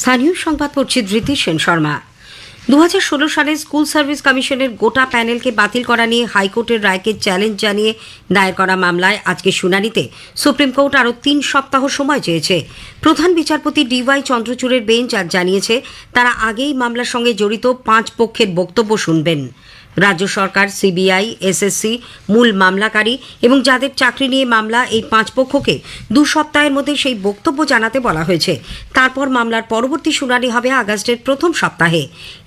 স্থানীয় সংবাদ পড়ছি ধৃতি সেন শর্মা। দু ষোলো সালে স্কুল সার্ভিস কমিশনের গোটা প্যানেলকে বাতিল করা নিয়ে হাইকোর্টের রায়কে চ্যালেঞ্জ জানিয়ে দায়ের করা মামলায় আজকে শুনানিতে সুপ্রিম কোর্ট আরও তিন সপ্তাহ সময় চেয়েছে। প্রধান বিচারপতি ডিওয়াই চন্দ্রচূড়ের বেঞ্চ আজ জানিয়েছে, তারা আগেই মামলার সঙ্গে জড়িত পাঁচ পক্ষের বক্তব্য শুনবেন। রাজ্য সরকার, সিবিআই, এসএসসি মূল মামলাকারী এবং যাদের চাকরি নিয়ে মামলা, এই পাঁচ পক্ষকে দু সপ্তাহের মধ্যে সেই বক্তব্য জানাতে বলা হয়েছে। তারপর মামলার পরবর্তী শুনানি হবে আগস্টের প্রথম সপ্তাহে।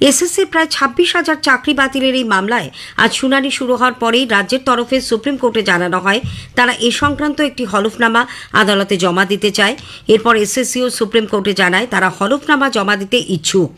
এসএসসির প্রায় ছাব্বিশ হাজার চাকরি বাতিলের এই মামলায় আজ শুনানি শুরু হওয়ার পরেই রাজ্যের তরফে সুপ্রিম কোর্টে জানানো হয়, তারা এ সংক্রান্ত একটি হলফনামা আদালতে জমা দিতে চায়। এরপর এসএসসি ও সুপ্রিম কোর্টে জানায়, তারা হলফনামা জমা দিতে ইচ্ছুক।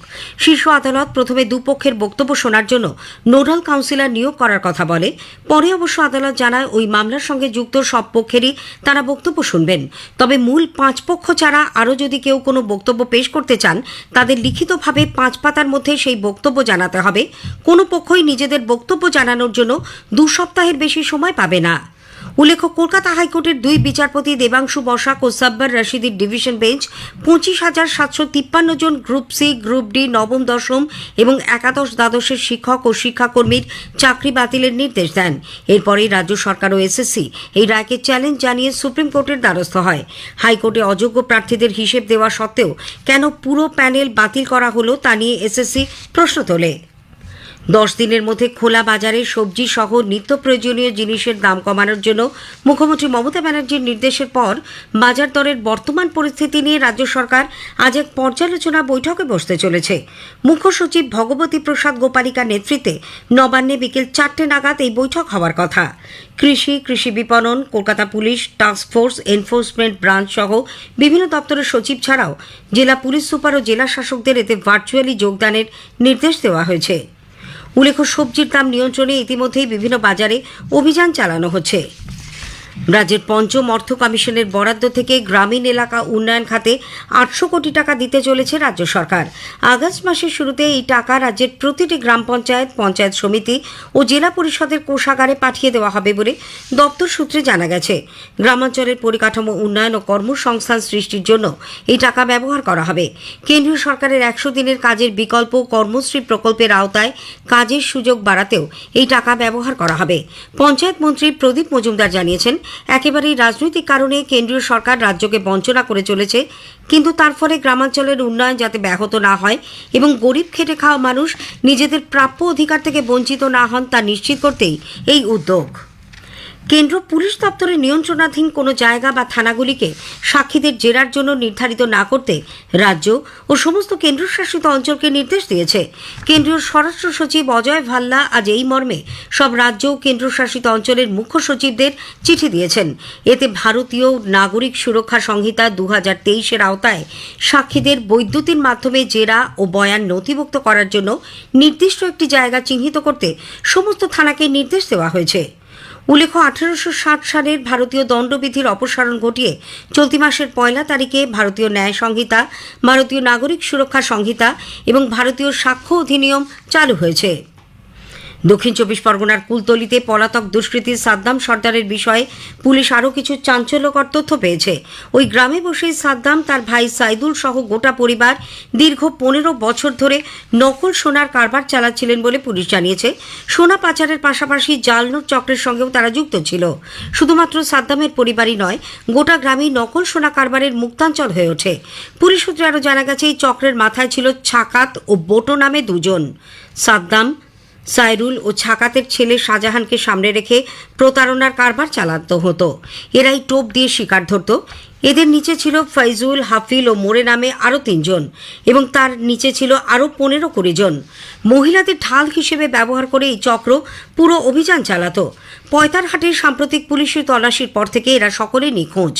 শীর্ষ আদালত প্রথমে দুপক্ষের বক্তব্য শোনার জন্য নোডাল কাউন্সিলর নিয়োগ করার কথা বলে। পরে অবশ্য আদালত জানায়, ওই মামলার সঙ্গে যুক্ত সব পক্ষেরই তারা বক্তব্য শুনবেন। তবে মূল পাঁচ পক্ষ ছাড়া আরও যদি কেউ কোনো বক্তব্য পেশ করতে চান, তাদের লিখিতভাবে পাঁচ পাতার মধ্যে সেই বক্তব্য জানাতে হবে। কোনো পক্ষই নিজেদের বক্তব্য জানানোর জন্য দু সপ্তাহের বেশি সময় পাবে না। উল্লেখ্য, কলকাতা হাইকোর্টের দুই বিচারপতি দেবাংশু বসাক ও সাব্বার রশিদির ডিভিশন বেঞ্চ পঁচিশ হাজার সাতশো তিপ্পান্ন জন গ্রুপ সি, গ্রুপ ডি, নবম, দশম এবং একাদশ দ্বাদশের শিক্ষক ও শিক্ষাকর্মীর চাকরি বাতিলের নির্দেশ দেন। এরপরেই রাজ্য সরকার ও এসএসসি এই রায়কে চ্যালেঞ্জ জানিয়ে সুপ্রিম কোর্টের দ্বারস্থ হয়। হাইকোর্টে অযোগ্য প্রার্থীদের হিসেব দেওয়া সত্ত্বেও কেন পুরো প্যানেল বাতিল করা হলো তা নিয়ে এসএসসি প্রশ্ন তোলে। দশ দিনের মধ্যে খোলা বাজারে সবজি সহ নিত্য প্রয়োজনীয় জিনিসের দাম কমানোর জন্য মুখ্যমন্ত্রী মমতা ব্যানার্জির নির্দেশের পর বাজার দরের বর্তমান পরিস্থিতি নিয়ে রাজ্য সরকার আজ এক পর্যালোচনা বৈঠকে বসতে চলেছে। মুখ্য সচিব ভগবতী প্রসাদ গোপালিকার নেতৃত্বে নবান্নে বিকেল চারটে নাগাদ এই বৈঠক হওয়ার কথা। কৃষি কৃষি বিপণন, Kolkata police task force enforcement branch সহ বিভিন্ন দপ্তরের সচিব ছাড়াও জেলা পুলিশ সুপার ও জেলা শাসকদের এতে ভার্চুয়ালি যোগদানের নির্দেশ দেওয়া হয়েছে। উল্লেখ্য সবজির দাম নিয়ন্ত্রণে ইতিমধ্যেই বিভিন্ন বাজারে অভিযান চালানো হচ্ছে। রাজ্যের পঞ্চম অর্থ কমিশনের বরাদ্দ থেকে গ্রামীণ এলাকা উন্নয়ন খাতে আটশো কোটি টাকা দিতে চলেছে রাজ্য সরকার। আগস্ট মাসের শুরুতে এই টাকা রাজ্যের প্রতিটি গ্রাম পঞ্চায়েত পঞ্চায়েত সমিতি ও জেলা পরিষদের কোষাগারে পাঠিয়ে দেওয়া হবে বলে দপ্তর সূত্রে জানা গেছে। গ্রামাঞ্চলের পরিকাঠামো উন্নয়ন ও কর্মসংস্থান সৃষ্টির জন্য এই টাকা ব্যবহার করা হবে। কেন্দ্রীয় সরকারের একশো দিনের কাজের বিকল্প কর্মশ্রী প্রকল্পের আওতায় কাজের সুযোগ বাড়াতেও এই টাকা ব্যবহার করা হবে। পঞ্চায়েত মন্ত্রী প্রদীপ মজুমদার জানিয়েছেন একেবারেই রাজনৈতিক কারণে কেন্দ্রীয় সরকার রাজ্যকে বঞ্চনা করে চলেছে, কিন্তু তার ফলে গ্রামাঞ্চলের উন্নয়ন যাতে ব্যাহত না হয় এবং গরিব খেটে খাওয়া মানুষ নিজেদের প্রাপ্য অধিকার থেকে বঞ্চিত না হন তা নিশ্চিত করতেই এই উদ্যোগ। কেন্দ্র পুলিশ দপ্তরের নিয়ন্ত্রণাধীন কোনো জায়গা বা থানাগুলিকে সাক্ষীদের জেরার জন্য নির্ধারিত না করতে রাজ্য ও সমস্ত কেন্দ্রশাসিত অঞ্চলকে নির্দেশ দিয়েছে। কেন্দ্রীয় স্বরাষ্ট্র সচিব অজয় ভাল্লা আজ এই মর্মে সব রাজ্য ও কেন্দ্রশাসিত অঞ্চলের মুখ্য সচিবদের চিঠি দিয়েছেন। এতে ভারতীয় নাগরিক সুরক্ষা সংহিতা দু হাজার তেইশের আওতায় সাক্ষীদের বৈদ্যুতিন মাধ্যমে জেরা ও বয়ান নথিভুক্ত করার জন্য নির্দিষ্ট একটি জায়গা চিহ্নিত করতে সমস্ত থানাকে নির্দেশ দেওয়া হয়েছে। উল্লেখ্য, আঠারোশো সালের ভারতীয় দণ্ডবিধির অপসারণ ঘটিয়ে চলতি মাসের পয়লা তারিখে ভারতীয় ন্যায় সংহিতা, ভারতীয় নাগরিক সুরক্ষা সংহিতা এবং ভারতীয় সাক্ষ্য অধিনিয়ম চালু হয়েছে। দক্ষিণ চব্বিশ পরগনার কুলতলিতে পলাতক দুষ্কৃতী সাদ্দাম সর্দারের বিষয়ে পুলিশ আরও কিছু চাঞ্চল্যকর তথ্য পেয়েছে। ওই গ্রামে বসেই সাদ্দাম তার ভাই সাইদুল সহ গোটা পরিবার দীর্ঘ পনেরো বছর ধরে নকল সোনার কারবার চালাচ্ছিলেন বলে পুলিশ জানিয়েছে। সোনা পাচারের পাশাপাশি জাল নোট চক্রের সঙ্গেও তারা যুক্ত ছিল। শুধুমাত্র সাদ্দামের পরিবারই নয়, গোটা গ্রামেই নকল সোনা কারবারের মুক্তাঞ্চল হয়ে ওঠে। পুলিশ সূত্রে আরও জানা গেছে, এই চক্রের মাথায় ছিল ছাকাত ও বোটো নামে দুজন। সাদ্দাম সাইরুল ও ছাকাতের ছেলে শাহজাহানকে সামনে রেখে প্রতারণার কারবার চালাতে হতো। এরাই টোপ দিয়ে শিকার ধরত। এদের নিচে ছিল ফৈজুল হাফিল ও মোরে নামে আরও তিনজন এবং তার নিচে ছিল আরও পনেরো কুড়ি জন। মহিলাদের ঢাল হিসেবে ব্যবহার করে এই চক্র পুরো অভিযান চালাতো। পয়তারহাটের সাম্প্রতিক পুলিশি তল্লাশির পর থেকে এরা সকলে নিখোঁজ।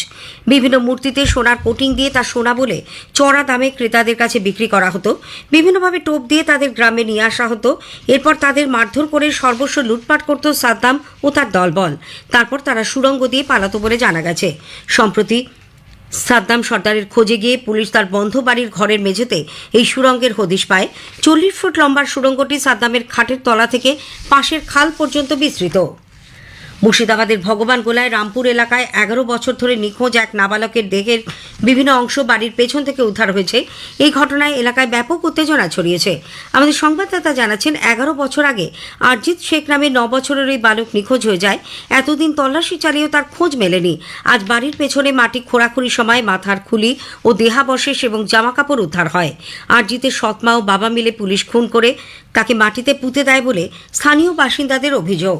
বিভিন্ন মূর্তিতে সোনার কোটিং দিয়ে তা সোনা বলে চড়া দামে ক্রেতাদের কাছে বিক্রি করা হতো। বিভিন্নভাবে টোপ দিয়ে তাদের গ্রামে নিয়ে আসা হতো। এরপর তাদের মারধর করে সর্বস্ব লুটপাট করত সাদ্দাম ও তার দলবল। তারপর তারা সুড়ঙ্গ দিয়ে পালাতো বলে জানা গেছে। সম্প্রতি সাদ্দাম সর্দারের খোঁজে গিয়ে পুলিশ তার বন্ধ বাড়ির ঘরের মেঝেতে এই সুরঙ্গের হদিশ পায়। চল্লিশ ফুট লম্বার সুরঙ্গটি সাদ্দামের খাটের তলা থেকে পাশের খাল পর্যন্ত বিস্তৃত। মুর্শিদাবাদের ভগবান গোলায় রামপুর এলাকায় এগারো বছর ধরে নিখোঁজ এক নাবালকের দেহের বিভিন্ন অংশ বাড়ির পেছন থেকে উদ্ধার হয়েছে। এই ঘটনায় এলাকায় ব্যাপক উত্তেজনা ছড়িয়েছে। আমাদের সংবাদদাতা জানাচ্ছেন, এগারো বছর আগে আরজিৎ শেখ নামে ন বছরের ওই বালক নিখোঁজ হয়ে যায়। এতদিন তল্লাশি চালিয়েও তার খোঁজ মেলেনি। আজ বাড়ির পেছনে মাটি খোঁড়াখুড়ির সময় মাথার খুলি ও দেহাবশেষ এবং জামাকাপড় উদ্ধার হয়। আরজিতের সৎমা ও বাবা মিলে পুলিশ খুন করে তাকে মাটিতে পুঁতে দেয় বলে স্থানীয় বাসিন্দাদের অভিযোগ।